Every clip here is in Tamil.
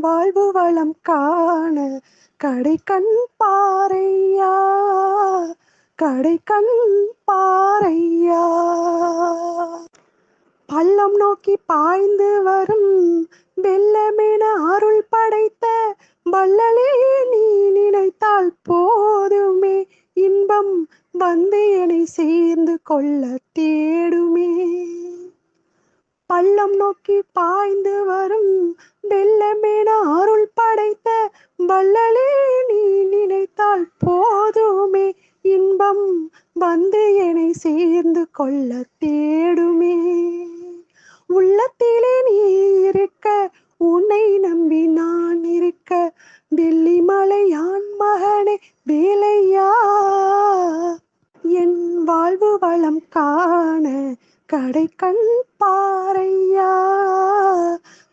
வாழ்வு வளம் காண கடைக்கண் பாறையா கடைக்கண் பாறையா. பள்ளம் நோக்கி பாய்ந்து வரும் வெள்ளமென அருள் படைத்த வள்ளலே நீ நினைத்தால் போதுமே இன்பம் வந்து என்னை சேர்ந்து கொள்ள பள்ளம் நோக்கி பாய்ந்து வரும் வெள்ளமேன அருள் படைத்த வள்ளலே நீ நினைத்தால் போதுமே. இன்பம் வந்து என்னை சேர்ந்து கொள்ள தேடுமே. உள்ளத்திலே நீ இருக்க உன்னை நம்பி நான் இருக்க. வெள்ளி மலையான் மகனே வேலையா? என் வாழ்வு வளம் காண கடை கண்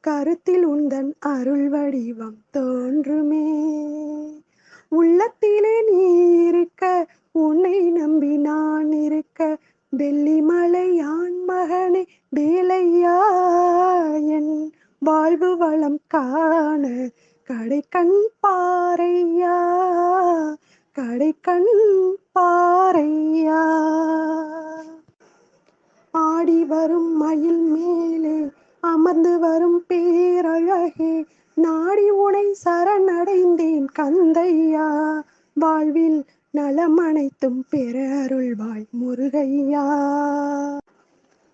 கருத்தில் உந்தன் அருள் வடிவம் தோன்றுமே. உள்ளத்திலே நீ இருக்க உன்னை நம்பி நான் இருக்க வெள்ளிமலையான் மகனே வேலையா? என் வாழ்வு வளம் காண கடைக்கண் பாறையா? கடைக்கண் பாறையா? ஆடி வரும் மயில் மேலே அமர்ந்து வரும் பேரழகே நாடி உனை சரணடைந்தேன் கந்தையா. வாழ்வில் நலம் அனைத்தும் பெற அருள்வாய் முருகையா.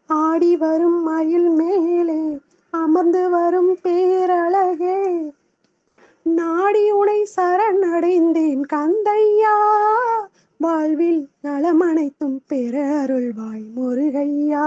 ஆடி வரும் மயில் மேலே அமர்ந்து வரும் பேரழகே நாடி உனை சரணடைந்தேன் கந்தையா. வாழ்வில் நலம் அனைத்தும் பெற அருள்வாய் முருகையா.